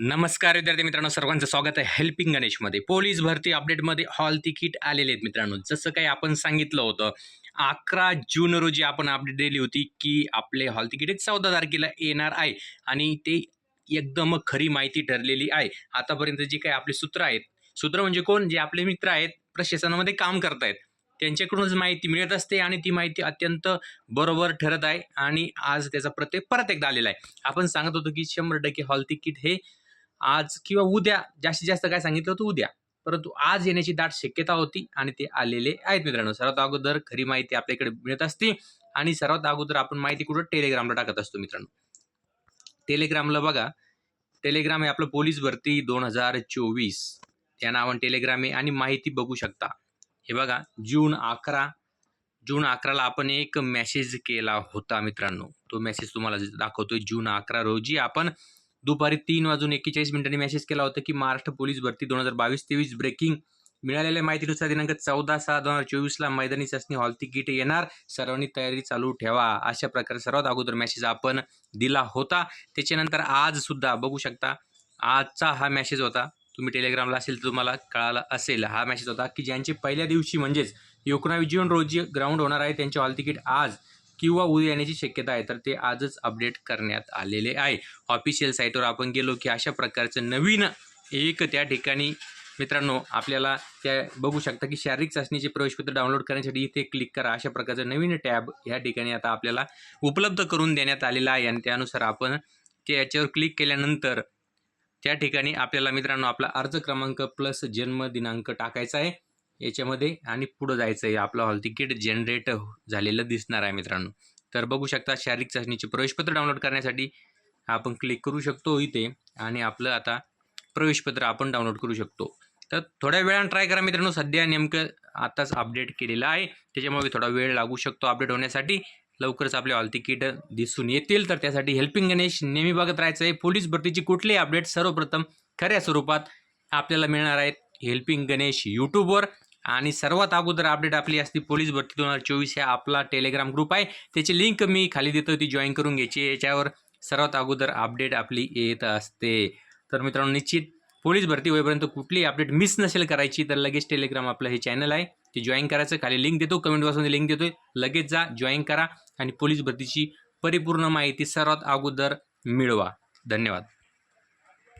नमस्कार विद्यार्थी मित्रांनो सर्वांचं स्वागत आहे हेल्पिंग गणेशमध्ये पोलीस भरती अपडेटमध्ये हॉल तिकीट आलेले आहेत मित्रांनो. जसं काही आपण सांगितलं होतं अकरा जून रोजी आपण अपडेट दिली होती की आपले हॉल तिकीट चौदा तारखेला येणार आहे आणि ते एकदम खरी माहिती ठरलेली आहे. आतापर्यंत जी काही आपले सूत्र आहेत सूत्र म्हणजे कोण? जे आपले मित्र आहेत प्रशासनामध्ये काम करतायत त्यांच्याकडूनच माहिती मिळत असते आणि ती माहिती अत्यंत बरोबर ठरत आहे आणि आज त्याचा प्रत्येक परत एकदा आलेला आहे. आपण सांगत होतो की शंभर टक्के हॉल तिकीट हे आज किंवा उद्या जास्तीत जास्त काय सांगितलं होतं उद्या. परंतु आज येण्याची दाट शक्यता होती आणि ते आलेले आहेत मित्रांनो. सर्वात अगोदर खरी माहिती आपल्याकडे मिळत असते आणि सर्वात अगोदर आपण माहिती कुठं? टेलिग्रामला टाकत असतो मित्रांनो. टेलिग्रामला बघा. टेलिग्राम हे आपलं पोलीस भरती दोन हजार चोवीस. या नावाने टेलिग्राम आहे आणि माहिती बघू शकता. हे बघा जून अकरा जून अकराला आपण एक मेसेज केला होता मित्रांनो. तो मेसेज तुम्हाला दाखवतोय जून अकरा रोजी आपण दुपारी तीन वाजून एक्केचाळीस मिनिटांनी मेसेज केला होता की महाराष्ट्र पोलीस भरती दोन हजार बावीस तेवीस ब्रेकिंग मिळालेल्या माहितीनुसार दिनांक चौदा सहा दोन हजार चोवीसला मैदानी चाचणी हॉल तिकीट येणार. सर्वांनी तयारी चालू ठेवा. अशा प्रकारे सर्वात अगोदर मेसेज आपण दिला होता. त्याच्यानंतर आज सुद्धा बघू शकता आजचा हा मेसेज होता. तुम्ही टेलिग्रामला असेल तर तुम्हाला कळाला असेल. हा मेसेज होता की ज्यांचे पहिल्या दिवशी म्हणजेच एकोणावीस जून रोजी ग्राउंड होणार आहे त्यांचे हॉल तिकीट आज किंवा उद्या येण्याची शक्यता आहे तर ते आजच अपडेट करण्यात आलेले आहे. ऑफिशियल साईटवर आपण गेलो की अशा प्रकारचं नवीन एक त्या ठिकाणी मित्रांनो आपल्याला त्या बघू शकता की शारीरिक चाचणीचे प्रवेशपत्र डाउनलोड करण्यासाठी इथे क्लिक करा. अशा प्रकारचं नवीन टॅब या ठिकाणी आता आपल्याला उपलब्ध करून देण्यात आलेला आहे. आणि त्यानुसार आपण ते याच्यावर क्लिक केल्यानंतर त्या ठिकाणी आपल्याला मित्रांनो आपला अर्ज क्रमांक प्लस जन्म दिनांक टाकायचा आहे. याच्यामध्ये आणि पुढं जायचं आहे आपलं हॉल तिकीट जनरेट झालेलं दिसणार आहे मित्रांनो. तर बघू शकता शारीरिक चाचणीचे प्रवेशपत्र डाउनलोड करण्यासाठी आपण क्लिक करू शकतो इथे आणि आपलं आता प्रवेशपत्र आपण डाउनलोड करू शकतो. तर थोड्या वेळानं ट्राय करा मित्रांनो. सध्या नेमकं आताच अपडेट केलेलं आहे. त्याच्यामुळे थोडा वेळ लागू शकतो अपडेट होण्यासाठी. लवकरच आपले हॉल तिकीट दिसून येतील. तर त्यासाठी हेल्पिंग गणेश नेहमी बघत राहायचं आहे पोलीस भरतीची कुठलीही अपडेट सर्वप्रथम खऱ्या स्वरूपात आपल्याला मिळणार आहेत हेल्पिंग गणेश यूट्यूबवर आणि सर्वात अगोदर अपडेट आपली असती पोलीस भरती दोन हजार चोवीस हा आपला टेलिग्राम ग्रुप आहे. त्याची लिंक मी खाली देतो ती जॉईन करून घ्यायची याच्यावर सर्वात अगोदर अपडेट आपली येत असते. तर मित्रांनो निश्चित पोलीस भरती होईपर्यंत कुठलीही अपडेट मिस नसेल करायची तर लगेच टेलिग्राम आपलं हे चॅनल आहे. ते जॉईन करायचं. खाली लिंक देतो. कमेंट बॉक्समध्ये लिंक देतोय. लगेच जा जॉईन करा आणि पोलीस भरतीची परिपूर्ण माहिती सर्वात अगोदर मिळवा. धन्यवाद.